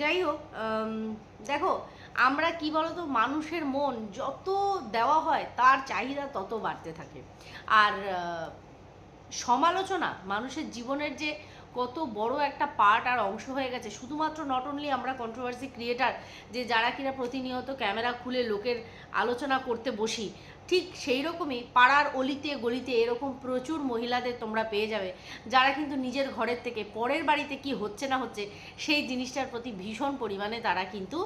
যাই হোক দেখো, আমরা কি বলতো, মানুষের মন যত দেওয়া হয়, তার চাহিদা তত বাড়তে থাকে। আর সমালোচনা, মানুষের জীবনের যে কত বড় একটা পার্ট আর অংশ হয়ে গেছে, শুধুমাত্র নট অনলি আমরা কন্ট্রোভার্সি ক্রিয়েটার যে যারা কিনা প্রতিনিয়ত ক্যামেরা খুলে লোকের আলোচনা করতে বসি ঠিক সেই রকমই পাড়ার অলিতে, গলিতে এরকম প্রচুর মহিলাদের তোমরা পেয়ে যাবে। যারা কিন্তু নিজের ঘরের থেকে পরের বাড়িতে কি হচ্ছে না হচ্ছে, সেই জিনিসটার প্রতি ভীষণ পরিমাণে তারা কিন্তু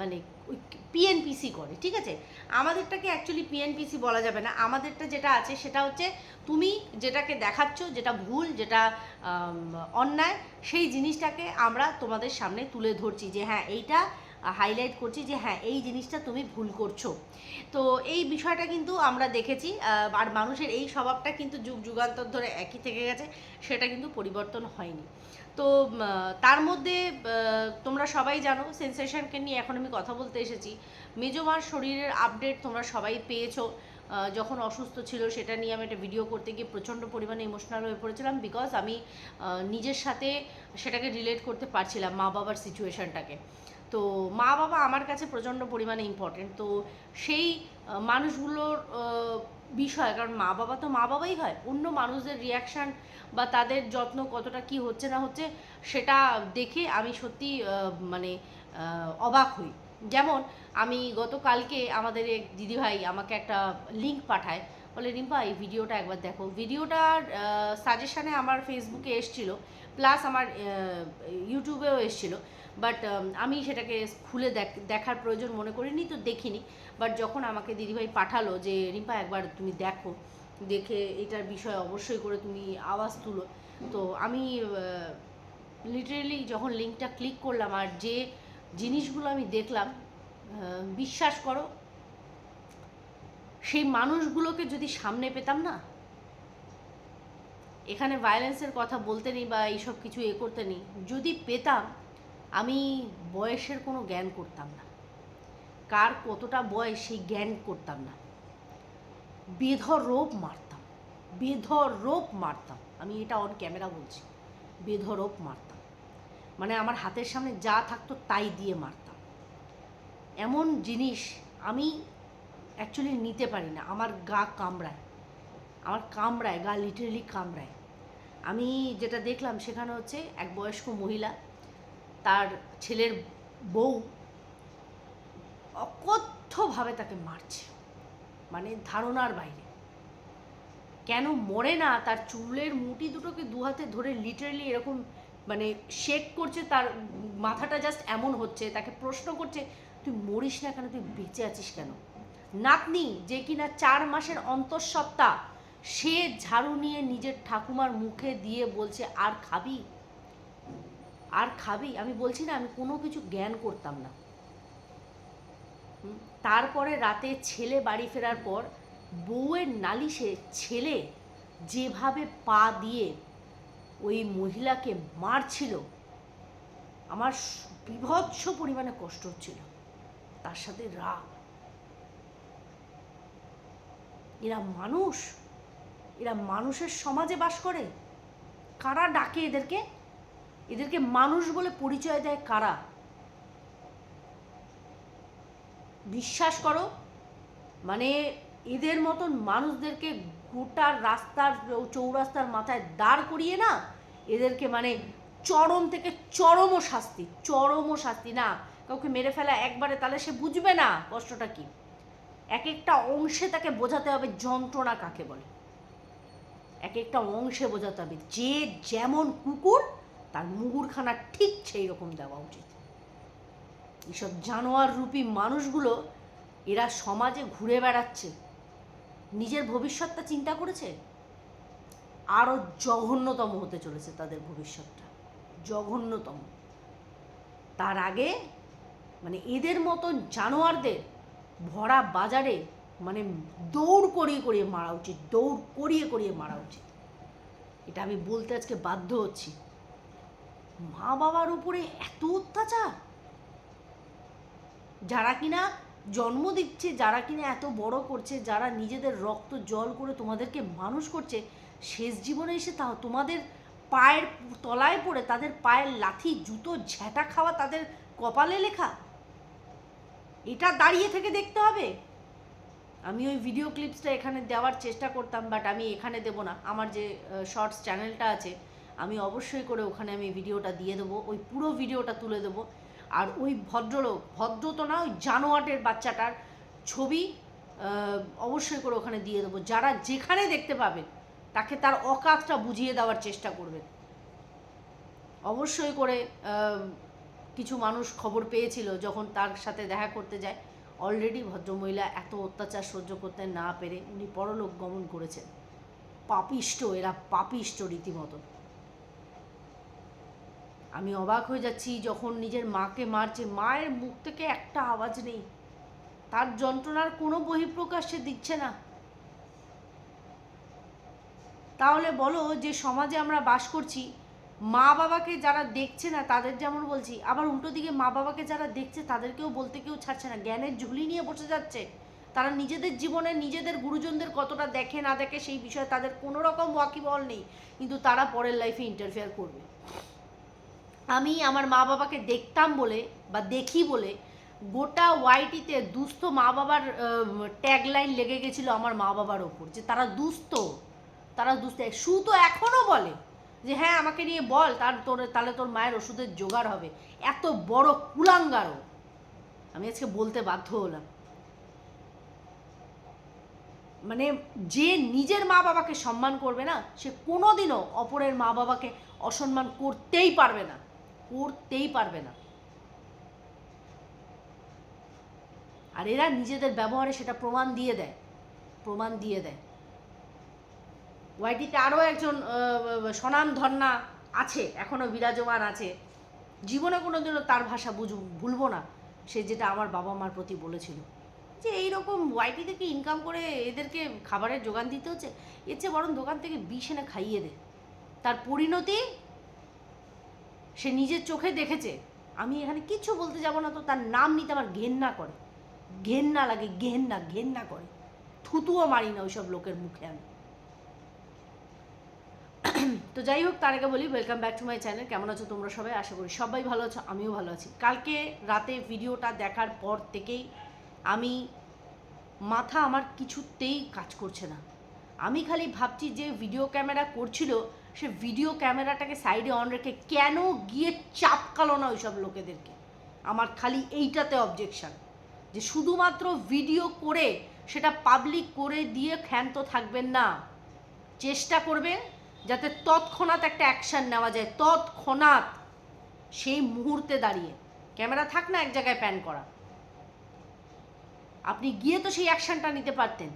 মানে পিএনপিসি করে, ঠিক আছে? আমাদেরটাকে অ্যাকচুয়ালি পিএনপিসি বলা যাবে না। আমাদেরটা যেটা আছে সেটা হচ্ছে তুমি যেটাকে দেখাচ্ছ, যেটা ভুল, যেটা অন্যায়, সেই জিনিসটাকে আমরা তোমাদের সামনে তুলে ধরছি যে হ্যাঁ এইটা হাইলাইট করছি যে হ্যাঁ এই জিনিসটা তুমি ভুল করছ। তো এই বিষয়টা কিন্তু আমরা দেখেছি আর মানুষের এই স্বভাবটা কিন্তু যুগ যুগান্তর ধরে একই থেকে গেছে, সেটা কিন্তু পরিবর্তন হয়নি। তো তার মধ্যে তোমরা সবাই জানো সেন্সেশনকে নিয়ে এখন আমি কথা বলতে এসেছি। মেজমার শরীরের আপডেট তোমরা সবাই পেয়েছ যখন অসুস্থ ছিল সেটা নিয়ে আমি একটা ভিডিও করতে গিয়ে প্রচণ্ড পরিমাণে ইমোশনাল হয়ে পড়েছিলাম বিকজ আমি নিজের সাথে সেটাকে রিলেট করতে পারছিলাম মা বাবার সিচুয়েশনটাকে তো মা বাবা আমার কাছে প্রচণ্ড পরিমাণে ইম্পর্টেন্ট তো সেই মানুষগুলোর বিষয়, কারণ মা বাবা তো মা বাবাই হয়, অন্য মানুষদের রিয়াকশান বা তাদের যত্ন কতটা কি হচ্ছে না হচ্ছে সেটা দেখে আমি সত্যি মানে অবাক হই। যেমন আমি গতকালকে আমাদের এক দিদিভাই আমাকে একটা লিঙ্ক পাঠায়, বলে, রিম্পা, এই ভিডিওটা একবার দেখো। ভিডিওটার সাজেশানে আমার ফেসবুকে এসছিল প্লাস আমার ইউটিউবেও এসছিল। বাট আমি সেটাকে খুলে দেখ- দেখার প্রয়োজন মনে করিনি, তো দেখিনি। বাট যখন আমাকে দিদিভাই পাঠালো যে, রিম্পা, একবার তুমি দেখো, দেখে এটার বিষয়ে অবশ্যই করে তুমি আওয়াজ তুলো। তো আমি লিটারেলি যখন লিঙ্কটা ক্লিক করলাম আর যে জিনিসগুলো আমি দেখলাম বিশ্বাস করো, সেই মানুষগুলোকে যদি সামনে পেতাম না, এখানে ভায়োলেন্সের কথা বলতে নেই বা এইসব কিছু এ করতে নেই, যদি পেতাম আমি বয়সের কোনো জ্ঞান করতাম না। কার কতটা বয়স সেই জ্ঞান করতাম না। বেধর রোপ মারতাম, বেধর রোপ মারতাম। আমি এটা অন ক্যামেরা বলছি বেধরোপ মারতাম। মানে আমার হাতের সামনে যা থাকতো তাই দিয়ে মারতাম। এমন জিনিস আমি অ্যাকচুয়ালি নিতে পারি না। আমার গা কামড়ায়, আমার কামড়ায়, গা লিটারেলি কামড়ায়। আমি যেটা দেখলাম সেখানে হচ্ছে এক বয়স্ক মহিলা তার ছেলের বউ অকথ্যভাবে তাকে মারছে মানে ধারণার বাইরে। কেন মরে না, তার চুলের মুটি দুটোকে দু হাতে ধরে লিটারেলি এরকম মানে শেক করছে, তার মাথাটা জাস্ট এমন হচ্ছে, তাকে প্রশ্ন করছে, তুই মরিস না কেন? তুই বেঁচে আছিস কেন? নাতনি, যে কিনা চার মাসের অন্তঃসত্ত্বা, সে ঝাড়ু নিয়ে নিজের ঠাকুমার মুখে দিয়ে বলছে, আর খাবি? আর খাবি? আমি বলছি না, আমি কোনো কিছু জ্ঞান করতাম না। তারপরে রাতে ছেলে বাড়ি ফেরার পর বউয়ের নালিশে ছেলে যেভাবে পা দিয়ে ওই মহিলাকে মারছিল, আমার বীভৎস পরিমাণে কষ্ট হচ্ছিল। তার সাথে রাগ এরা মানুষ, এরা মানুষের সমাজে বাস করে। কারা ডাকে এদেরকে? এদেরকে মানুষ বলে পরিচয় দেয় কারা? বিশ্বাস করো মানে এদের মতন মানুষদেরকে গোটা রাস্তার, চৌরাস্তার মাথায় দাঁড় করিয়ে না, এদেরকে মানে চরম থেকে চরম শাস্তি চরম শাস্তি। না, কাউকে মেরে ফেলা একবারে তাহলে সে বুঝবে না কষ্টটা কি। এক একটা অংশে তাকে বোঝাতে হবে, যন্ত্রণা কাকে বলে। এক একটা অংশে বোঝাতে হবে, যে যেমন কুকুর তার মুগুরখানা ঠিক সেই রকম দেওয়া উচিত। এইসব জানোয়ার রূপী মানুষগুলো এরা সমাজে ঘুরে বেড়াচ্ছে। নিজের ভবিষ্যৎটা চিন্তা করেছে? আরও জঘন্যতম হতে চলেছে তাদের ভবিষ্যৎটা। জঘন্যতম। তার আগে মানে এদের মতন জানোয়ারদের ভরা বাজারে মানে দৌড় করিয়ে করিয়ে মারা উচিত, দৌড় করিয়ে করিয়ে মারা উচিত। এটা আমি বলতে আজকে বাধ্য হচ্ছি। মা বাবার উপরে এত অত্যাচার? যারা কিনা জন্ম দিচ্ছে, যারা কিনা এত বড় করছে, যারা নিজেদের রক্ত জল করে তোমাদেরকে মানুষ করছে, শেষ জীবনে এসে তা তোমাদের পায়ের তলায় পড়ে, তাদের পায়ের লাথি, জুতো, ঝ্যাঁটা খাওয়া তাদের কপালে লেখা। এটা দাঁড়িয়ে থেকে দেখতে হবে। আমি ওই ভিডিও ক্লিপসটা এখানে দেওয়ার চেষ্টা করতাম বাট আমি এখানে দেবো না। আমার যে শর্টস চ্যানেলটা আছে আমি অবশ্যই করে ওখানে আমি ভিডিওটা দিয়ে দেবো, ওই পুরো ভিডিওটা তুলে দেবো। আর ওই ভদ্রলোক, ভদ্র তো না, ওই জানোয়াটের বাচ্চাটার ছবি অবশ্যই করে ওখানে দিয়ে দেবো। যারা যেখানে দেখতে পাবেন, তাকে তার অকাতটা বুঝিয়ে দেওয়ার চেষ্টা করবেন। অবশ্যই করে কিছু মানুষ খবর পেয়েছিল যখন তার সাথে দেখা করতে যায়। অলরেডি ভদ্রমহিলা এত অত্যাচার সহ্য করতে না পেরে উনি পরলোক গমন করেছেন। পাপিষ্ট, এরা পাপিষ্ট রীতিমতো আমি অবাক হয়ে যাচ্ছি যখন নিজের মাকে মারছে। মায়ের মুখ থেকে একটা আওয়াজ নেই। তার যন্ত্রণার কোনো বহিঃপ্রকাশ সে দিচ্ছে না। তাহলে বলো যে সমাজে আমরা বাস করছি মা বাবাকে যারা দেখছে না, তাদের যেমন বলছি, আবার উল্টো দিকে মা বাবাকে যারা দেখছে, তাদেরকেও বলতে কেউ ছাড়ছে না। জ্ঞানের ঝুলি নিয়ে বসে যাচ্ছে। তারা নিজেদের জীবনে নিজেদের গুরুজনদের কতটা দেখে না দেখে সেই বিষয়ে তাদের কোনো রকম ওয়াকিবল নেই। কিন্তু তারা পরের লাইফে ইন্টারফেয়ার করবে। আমি আমার মা বাবাকে দেখতাম বলে বা দেখি বলে গোটা ওয়াইটিতে দুস্থ মা বাবার ট্যাগলাইন লেগে গেছিল আমার মা বাবার ওপর, যে তারা দুস্থ তারা দুস্থ। সু তো এখনও বলে যে হ্যাঁ আমাকে নিয়ে বল, তার তোর, তাহলে তোর মায়ের ওষুধের জোগাড় হবে। এত বড় কুলাঙ্গারও। আমি আজকে বলতে বাধ্য হলাম। মানে যে নিজের মা বাবাকে সম্মান করবে না, সে কোনোদিনও অপরের মা বাবাকে অসম্মান করতেই পারবে না। করতেই পারবে না। আর এরা নিজেদের ব্যবহারে সেটা প্রমাণ দিয়ে দেয় প্রমাণ দিয়ে দেয়। ওয়াইটিতে আরও একজন আহ, স্বনাম ধন্যা আছে এখনও বিরাজমান আছে। জীবনে কোনো দিনও তার ভাষা বুঝ ভুলবো না। সে যেটা আমার বাবা মার প্রতি বলেছিল। যে এইরকম ওয়াইটি থেকে ইনকাম করে এদেরকে খাবারের যোগান দিতে হচ্ছে? এর চেয়ে বরং দোকান থেকে বিষ এনে খাইয়ে দে। তার পরিণতি সে নিজের চোখে দেখেছে, আমি এখানে কিচ্ছু বলতে যাব না তো, তার নাম নিতে আমার ঘেন্না করে। ঘেন্না লাগে, ঘেন্না ঘেন্না করে। থুতুও মারি না ওইসব লোকের মুখে আমি। তো যাই হোক, তার আগে বলি welcome back to my channel কেমন আছো তোমরা সবাই? আশা করি সবাই ভালো আছো, আমিও ভালো আছি। কালকে রাতে ভিডিওটা দেখার পর থেকেই আমি মাথা আমার কিছুতেই কাজ করছে না। আমি খালি ভাবছি যে ভিডিও ক্যামেরা করছিল সে ভিডিও ক্যামেরাটাকে সাইডে অন রেখে কেন গিয়ে চাপকালো না ওইসব লোকেদেরকে? আমার খালি এইটাতে অবজেকশন যে শুধুমাত্র ভিডিও করে সেটা পাবলিক করে দিয়ে ক্ষান্ত থাকবেন না। চেষ্টা করবেন যাতে তৎক্ষণাৎ একটা অ্যাকশান নেওয়া যায়, তৎক্ষণাৎ সেই মুহূর্তে দাঁড়িয়ে। ক্যামেরা থাক না, এক জায়গায় প্যান করা। আপনি গিয়ে তো সেই অ্যাকশানটা নিতে পারতেন,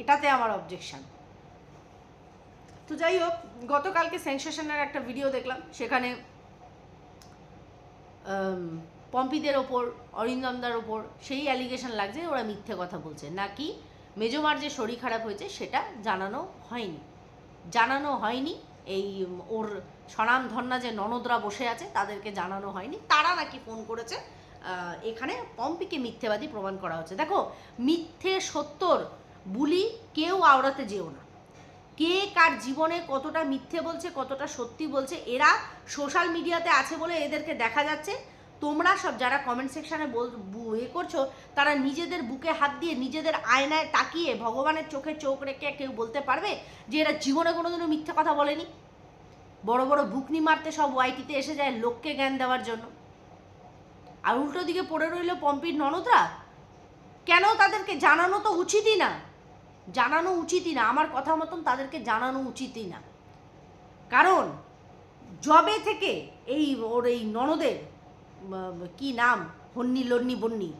এটাতে আমার অবজেকশন তো যাই হোক, গতকালকে সেন্সেশনের একটা ভিডিও দেখলাম। সেখানে পম্পিদের ওপর অরিন্দমদার ওপর সেই অ্যালিগেশন লাগছে ওরা মিথ্যে কথা বলছে। নাকি মেজমার যে শরীর খারাপ হয়েছে সেটা জানানো হয়নি। জানানো হয়নি, এই ওর স্বনাম ধন্যা যে ননদরা বসে আছে, তাদেরকে জানানো হয়নি। তারা নাকি ফোন করেছে এখানে পম্পিকে মিথ্যেবাদী প্রমাণ করা হচ্ছে। দেখো, মিথ্যে সত্যর বুলি কেউ আওড়াতে যেও না। কে কার জীবনে কতটা মিথ্যে বলছে, কতটা সত্যি বলছে, এরা সোশ্যাল মিডিয়াতে আছে বলে এদেরকে দেখা যাচ্ছে। তোমরা সব যারা কমেন্ট সেকশানে বল এ করছ, তারা নিজেদের বুকে হাত দিয়ে নিজেদের আয়নায় তাকিয়ে ভগবানের চোখে চোখ রেখে কেউ বলতে পারবে যে এরা জীবনে কোনোদিনও মিথ্যে কথা বলেনি? বড় বড় বুকনি মারতে সব ওয়াইটিতে এসে যায় লোককে জ্ঞান দেওয়ার জন্য। আর উল্টো দিকে পড়ে রইল পম্পির ননদরা। কেন তাদেরকে জানানো তো উচিতই না। জানানো উচিতই না, আমার কথা মতন তাদেরকে জানানো উচিতই না। কারণ জবে থেকে এই ওর এই ননদের কি নাম? হন্নি, লন্নি, বন্নি,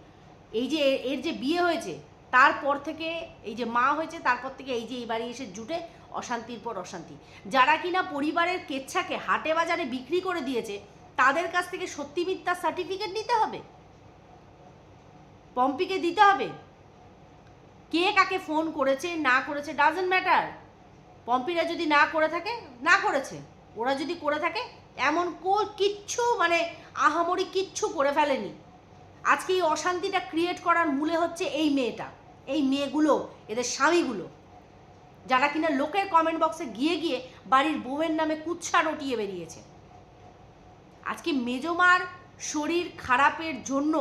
এই যে এর যে বিয়ে হয়েছে, তারপর থেকে এই যে মা হয়েছে, তারপর থেকে এই যে এই বাড়ি এসে জুটে অশান্তির পর অশান্তি। যারা কিনা পরিবারের কেচ্ছাকে হাটে বাজারে বিক্রি করে দিয়েছে, তাদের কাছ থেকে সত্যি মিথ্যা সার্টিফিকেট নিতে হবে? পম্পিকে দিতে হবে? কে কাকে ফোন করেছে, না করেছে ডাজেন্ট ম্যাটার পম্পিরা যদি না করে থাকে, না করেছে। ওরা যদি করে থাকে, এমন কো, কিচ্ছু মানে আহামরি কিচ্ছু করে ফেলেনি। আজকে এই অশান্তিটা ক্রিয়েট করার মূলে হচ্ছে এই মেয়েটা, এই মেয়েগুলো, এদের স্বামীগুলো। যারা কিনা লোকের কমেন্ট বক্সে গিয়ে গিয়ে বাড়ির বউয়ের নামে কুচ্ছা রটিয়ে বেরিয়েছে। আজকে মেজমার শরীর খারাপের জন্য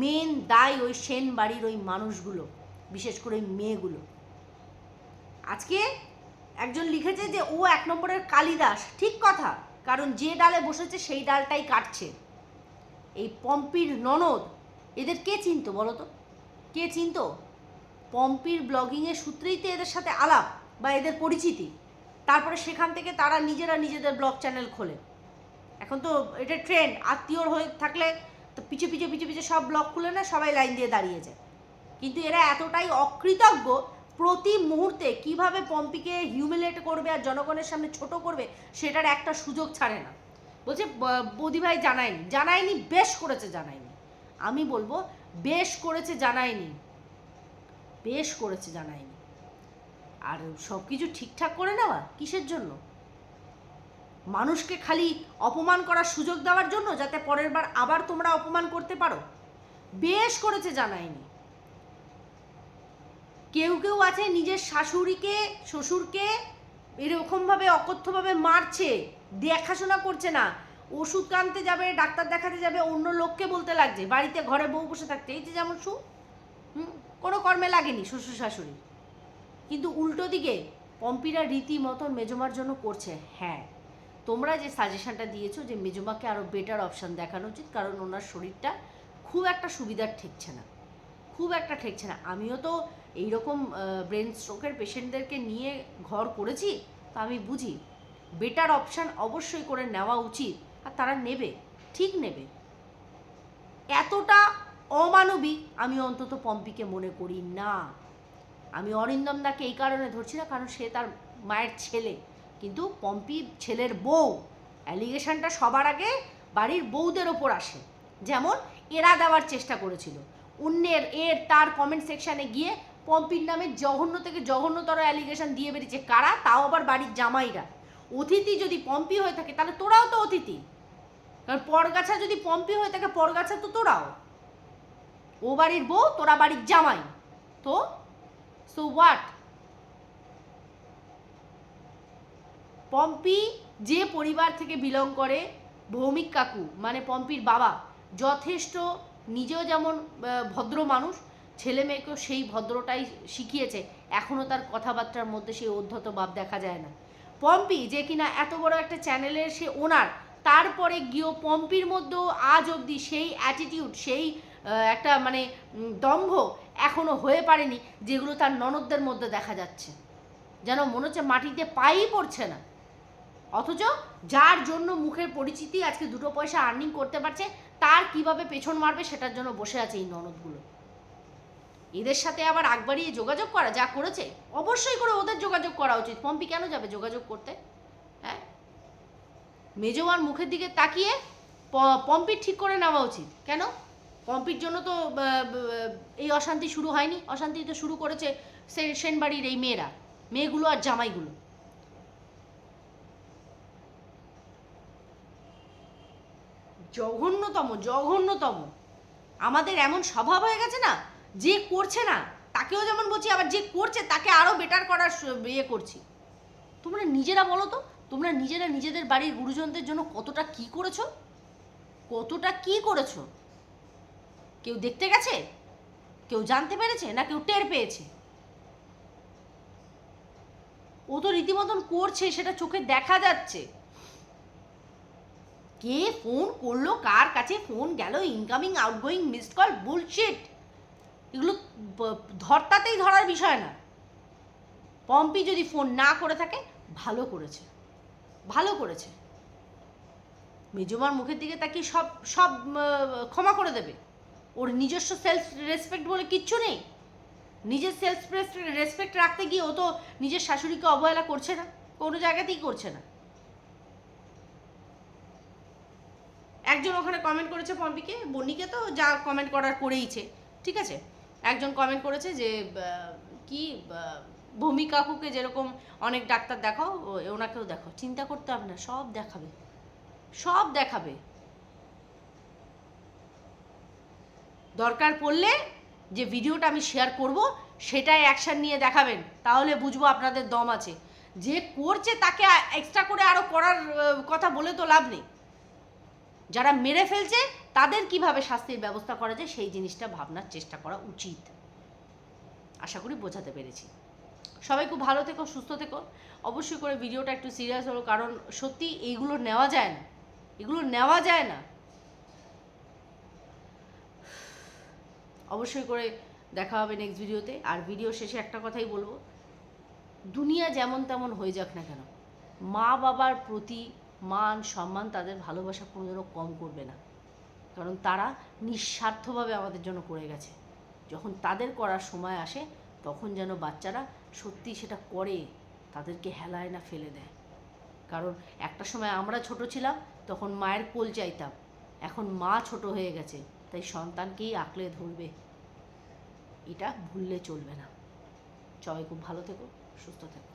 মেন দায় ওই সেন বাড়ির ওই মানুষগুলো। বিশেষ করে মেয়েগুলো। আজকে একজন লিখেছে যে, ও এক নম্বরের কালিদাস। ঠিক কথা, কারণ যে ডালে বসেছে সেই ডালটাই কাটছে। এই পম্পির ননদ, এদের কে চিনতো বলো তো? কে চিনতো? পম্পির ব্লগিংয়ের সূত্রেই তো এদের সাথে আলাপ বা এদের পরিচিতি। তারপরে সেখান থেকে তারা নিজেরা নিজেদের ব্লগ চ্যানেল খোলে। এখন তো এটা ট্রেন্ড, আত্মীয়র হয়ে থাকলে তো পিছু পিছু পিছু পিছু সব ব্লগ খুলে না, সবাই লাইন দিয়ে দাঁড়িয়ে যায়। কিন্তু এরা এতটাই অকৃতজ্ঞ, প্রতি মুহূর্তে কীভাবে পম্পিকে হিউমিলেট করবে আর জনগণের সামনে ছোট করবে, সেটার একটা সুযোগ ছাড়ে না। বলছে বৌদি ভাই জানায়নি জানায়নি, বেশ করেছে জানায়নি। আমি বলব, বেশ করেছে জানায়নি, বেশ করেছে জানায়নি। আর সব কিছু ঠিকঠাক করে নেওয়া কিসের জন্য? মানুষকে খালি অপমান করার সুযোগ দেওয়ার জন্য যাতে পরের বার আবার তোমরা অপমান করতে পারো? বেশ করেছে জানায়নি। কেউ কেউ আছে নিজের শাশুড়িকে শ্বশুরকে এরকমভাবে অকথ্যভাবে মারছে দেখাশোনা করছে না। ওষুধ আনতে যাবে ডাক্তার দেখাতে যাবে অন্য লোককে বলতে লাগছে বাড়িতে ঘরে বউ বসে থাকছে এই যে যেমন সু হুম, কোনো কর্মে লাগেনি শ্বশুর শাশুড়ি। কিন্তু উল্টো দিকে পম্পিরা রীতিমতন মেজমার জন্য করছে হ্যাঁ। তোমরা যে সাজেশনটা দিয়েছ যে মেজমাকে আরও বেটার অপশান দেখানো উচিত কারণ ওনার শরীরটা খুব একটা সুবিধার ঠেকছে না। খুব একটা ঠেকছে না। আমিও তো এইরকম ব্রেন স্ট্রোকের পেশেন্টদেরকে নিয়ে ঘর করেছি, তো আমি বুঝি। বেটার অপশান অবশ্যই করে নেওয়া উচিত, আর তারা নেবে, ঠিক নেবে। এতটা অমানবিক আমি অন্তত পম্পিকে মনে করি না। আমি অরিন্দম দাকে এই কারণে ধরছি না, কারণ সে তার মায়ের ছেলে। কিন্তু পম্পি ছেলের বউ অ্যালিগেশনটা সবার আগে বাড়ির বউদের ওপর আসে। যেমন এরা দেওয়ার চেষ্টা করেছিল। অন্যের, এর, তার কমেন্ট সেকশানে গিয়ে পম্পির নামে জঘন্য থেকে জঘন্যতর অ্যালিগেশন দিয়ে বেরিয়েছে। কারা? তাও আবার বাড়ির জামাইরা। অতিথি যদি পম্পি হয়ে থাকে, তাহলে তোরাও তো অতিথি। কারণ পরগাছা যদি পম্পি হয়ে থাকে, পরগাছা তো তোরাও। ও বাড়ির বউ, তোরা বাড়ির জামাই। তো সো হোয়াট পম্পি যে পরিবার থেকে বিলং করে, ভৌমিক কাকু মানে পম্পির বাবা, যথেষ্ট, নিজেও যেমন ভদ্র মানুষ ছেলে মেয়েকেও সেই ভদ্রটাই শিখিয়েছে। এখনও তার কথাবার্তার মধ্যে সেই অধ্যত ভাব দেখা যায় না। পম্পি যে কিনা এত বড় একটা চ্যানেলের সে ওনার, তারপরে গিয়েও পম্পির মধ্যেও আজ অবধি সেই অ্যাটিটিউড সেই একটা মানে দম্ভ এখনও হয়ে পারেনি যেগুলো তার ননদদের মধ্যে দেখা যাচ্ছে। যেন মনে হচ্ছে মাটিতে পাই পড়ছে না। অথচ যার জন্য মুখের পরিচিতি আজকে দুটো পয়সা আর্নিং করতে পারছে, তার কীভাবে পেছন মারবে সেটার জন্য বসে আছে এই ননদগুলো। এদের সাথে আবার আগ বাড়িয়ে যোগাযোগ করা, যা করেছে, অবশ্যই করে ওদের যোগাযোগ করা উচিত। পম্পি কেন যাবে যোগাযোগ করতে? হ্যাঁ? মেজোয়ার মুখের দিকে তাকিয়ে পম্পির ঠিক করে নেওয়া উচিত। কেন? পম্পির জন্য তো এই অশান্তি শুরু হয়নি। অশান্তি তো শুরু করেছে সে- বাড়ির এই মেয়েরা, মেয়েগুলো আর জামাইগুলো। জঘন্যতম জঘন্যতম। আমাদের এমন স্বভাব হয়ে গেছে না? যে করছে না, তাকেও যেমন বলছি, আবার যে করছে, তাকে আরও বেটার করার ইয়ে করছি। তোমরা নিজেরা বলো তো, তোমরা নিজেরা নিজেদের বাড়ির গুরুজনদের জন্য কতটা কি করেছ? কতটা কি করেছ? কেউ দেখতে গেছে? কেউ জানতে পেরেছে? না কেউ টের পেয়েছে? ও তো রীতিমতন করছে, সেটা চোখে দেখা যাচ্ছে। কে ফোন করল, কার কাছে ফোন গেল incoming outgoing missed call bullshit এগুলো ধরতাতেই ধরার বিষয় না। পম্পি যদি ফোন না করে থাকে, ভালো করেছে। ভালো করেছে। মেজমার মুখের দিকে তাকিয়ে সব সব ক্ষমা করে দেবে। ওর নিজস্ব সেলফ রেসপেক্ট বলে কিচ্ছু নেই। নিজের সেলফ রেসপেক্ট রাখতে গিয়ে ও তো নিজের শাশুড়িকে অবহেলা করছে না, কোনো জায়গাতেই করছে না। একজন ওখানে কমেন্ট করেছে পম্পিকে, বন্নিকে তো যা কমেন্ট করার করেইছে, ঠিক আছে? একজন কমেন্ট করেছে যে কি ভূমি কাকুকে যেরকম অনেক ডাক্তার দেখাও ওনাকেও দেখো চিন্তা করতে হবে না, সব দেখাবে। সব দেখাবে। দরকার পড়লে যে ভিডিওটা আমি শেয়ার করব, সেটাই অ্যাকশন নিয়ে দেখাবেন। তাহলে বুঝব আপনাদের দম আছে। যে করছে তাকে এক্সট্রা করে আরও করার কথা বলে তো লাভ নেই। যারা মেরে ফেলছে তাদের কীভাবে শাস্তির ব্যবস্থা করা যায় সেই জিনিসটা ভাবনার চেষ্টা করা উচিত। আশা করি বোঝাতে পেরেছি। সবাই খুব ভালো থেকো, সুস্থ থেকো। অবশ্যই করে ভিডিওটা একটু সিরিয়াস হলো, কারণ সত্যি এইগুলো নেওয়া যায় না। এগুলো নেওয়া যায় না। অবশ্যই করে দেখা হবে নেক্সট ভিডিওতে আর ভিডিও শেষে একটা কথাই বলব। দুনিয়া যেমন তেমন হয়ে যাক না কেন মা বাবার প্রতি মান, সম্মান, তাদের ভালোবাসা কোনোদিনও কম করবে না। কারণ তারা নিঃস্বার্থভাবে আমাদের জন্য করে গেছে। যখন তাদের করার সময় আসে, তখন যেন বাচ্চারা সত্যি সেটা করে, তাদেরকে হেলায় না ফেলে দেয়। কারণ একটা সময় আমরা ছোট ছিলাম, তখন মায়ের কোল চাইতাম। এখন মা ছোট হয়ে গেছে, তাই সন্তানকেই আঁকলে ধরবে। এটা ভুললে চলবে না। সবাই খুব ভালো থেকো, সুস্থ থেকো।